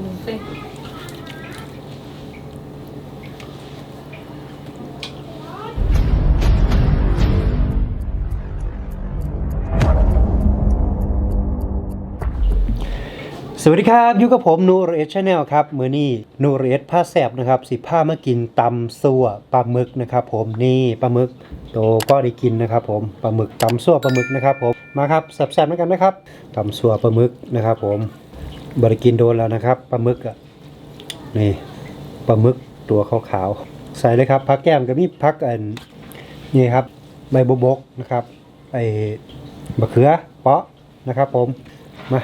หมูเส้นสวัสดีครับอยู่กับผมนูเรสชาแนลครับมือนี้นูเรสผ้าแสบนะครับสิผ้ามากินตำซั่วปลาหมึกนะครับผมนี่ปลาหมึกโตก็ได้กินนะครับผมปลาหมึกตำซั่วปลาหมึกนะครับผมมาครับแสบๆด้วยกันนะครับตำซั่วปลาหมึกนะครับผม บริกินโดนแล้วนะครับปลาหมึกอะนี่ปลาหมึกตัวขาวๆใส่เลยครับพักแก้มกับนี่พักอันนี่ครับ ใบบบกนะครับไอ้บะเขือเปาะนะครับ ผมมา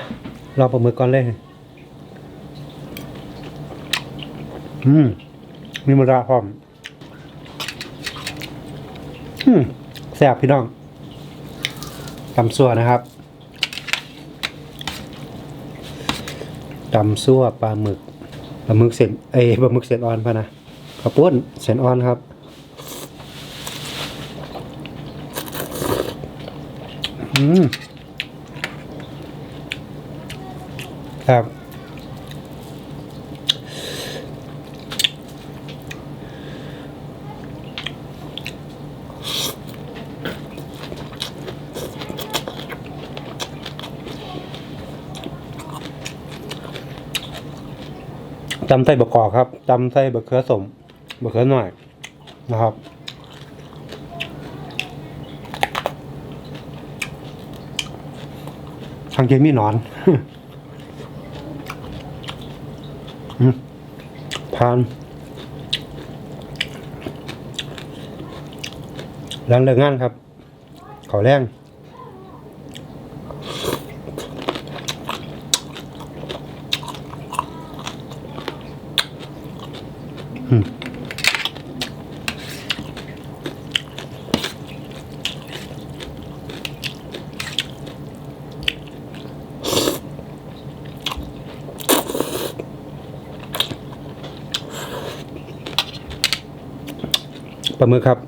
ลองปลาหมึกก่อนเลยอืมมีมะระพร้อมอืมแซ่บพี่น้องตำซัวนะครับ ตำซั่วปลาหมึกปลาหมึกเส้นเอ้ปลาหมึกเส้นอ่อนพะนะกระปุ้นเส้นอ่อนครับอืมครับ จำไส้บะกอกครับจำไส้บะเขือสมบะเขือหน่อยนะครับทางเกมมีหนอนอืมทานแรงเลิกงานครับขอแรง ปลาหมึกครับ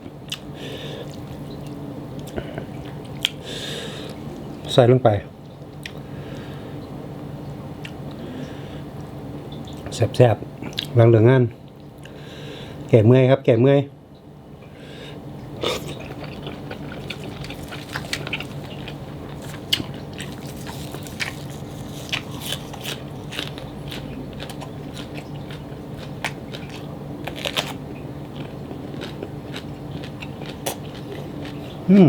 ใส่ลงไปแซ่บๆหลังเหลืองงาน ก่เมื่อยครับ แก่เมื่อยอืม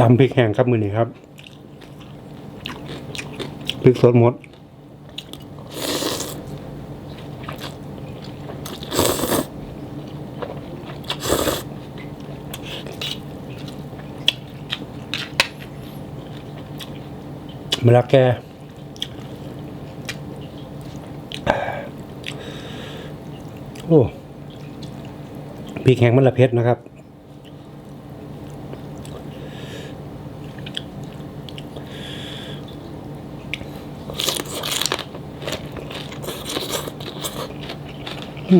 ตำพริกแห้งครับมือนี้ครับพริกสดหมดมะละแกโอ้พริกแห้งมันละเพ็ดนะครับ อื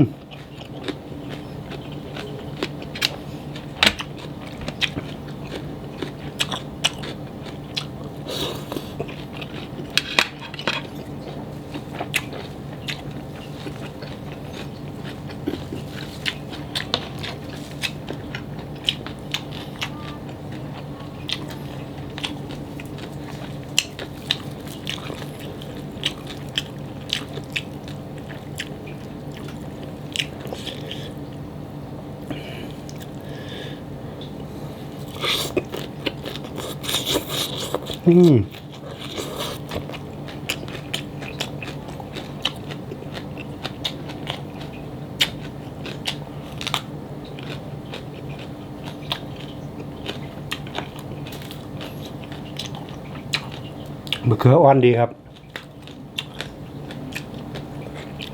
อืมมะเขืออ่อนดีครับ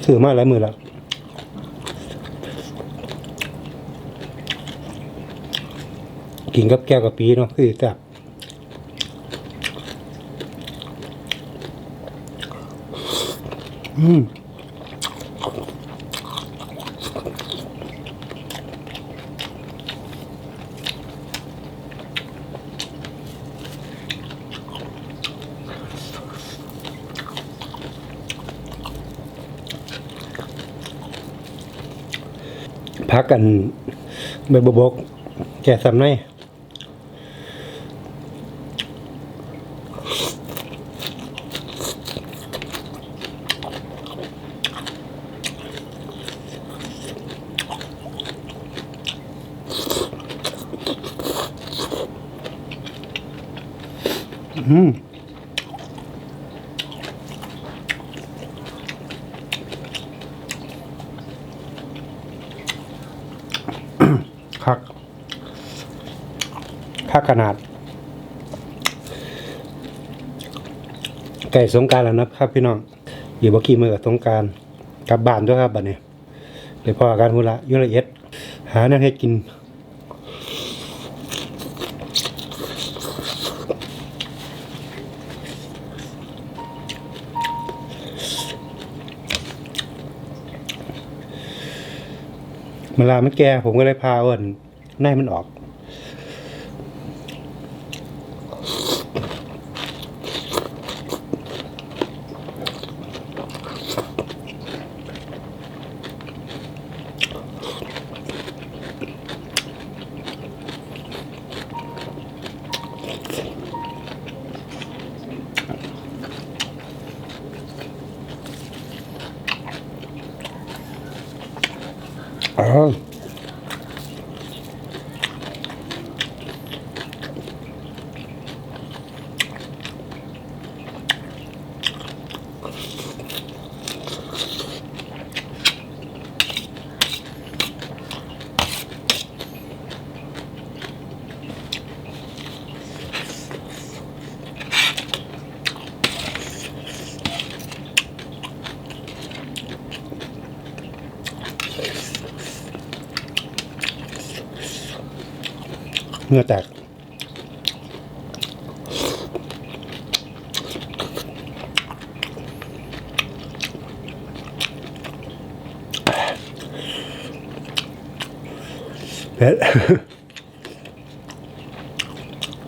ซื้อมาหลายมือแล้วกินกับแก้วกับปีเนาะคือแซ่บ อืมพักกันใบบกแก่สำใน คักคักขนาด ไก่สงการแล้วนะครับพี่น้อง อยู่บ่กี่มือกับสงการกลับบ้านด้วยครับบัดนี้เดี๋ยวพออการหุ่ละยุ่ละเอียดหาแนวให้กิน เวลามันแก่ผมก็เลยพาเอิญนายมันออก อ๋ เหงื่อแตก เผ็ด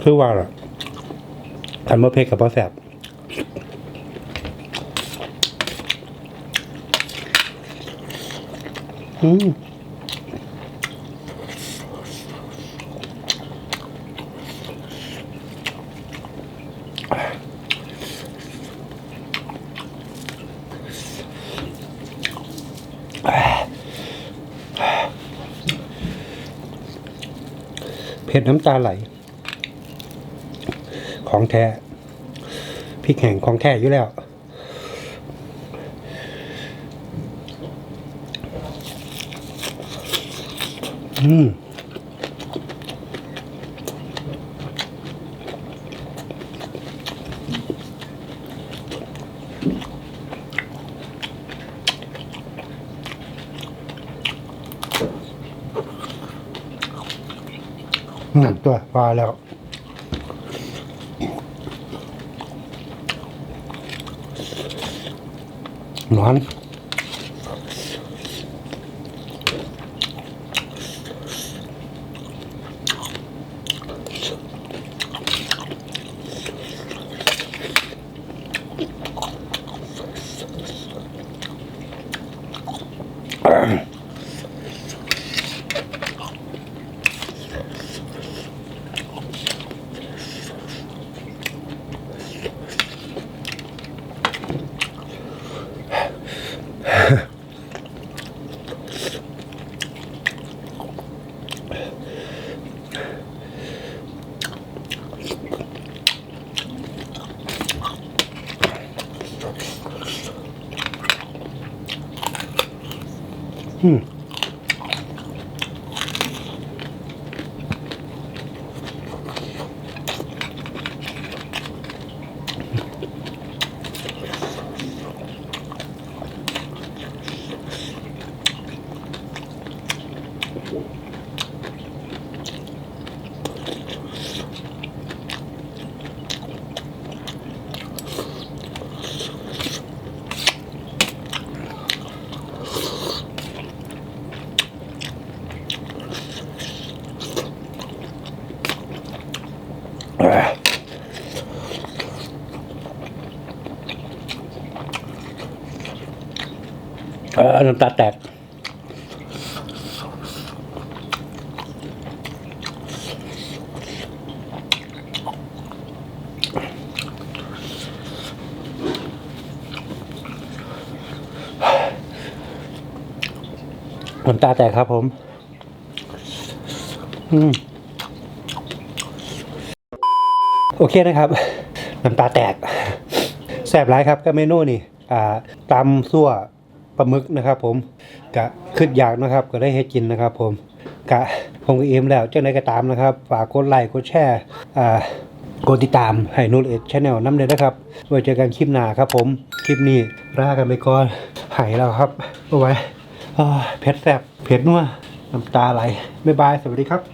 คือว่าล่ะคันบ่เผ็ดกับบ่แซบอืม ผ็ดน้ำตาไหล ของแท้พริกแห้งของแท้อยู่แล้ว อืม นั่นตัวปลาแล้วนอนอื เออน้ำตาแตก น้ำตาแตกครับผม อืม โอเคนะครับ น้ำตาแตกแสบร้ายครับก็เมนูนี่ อ่าตำซั่ว ปลาหมึกนะครับ ผมกะขึ้นอยากนะครับ ก็ได้ให้กินนะครับ ผมกะผมก็เอ็มแล้วเจ้าไหนก็ตามนะครับฝากกดไลค์กดแชร์อ่ากดติดตามให้นูเอ็ดชาแนลน้ำเลยนะครับไว้เจอกันคลิปหน้าครับ ผมคลิปนี้ลากันไปก่อนหายแล้วครับเอาไว้เผ็ดแซ่บเผ็ดนัวน้ำตาไหลบ๊ายบายสวัสดีครับ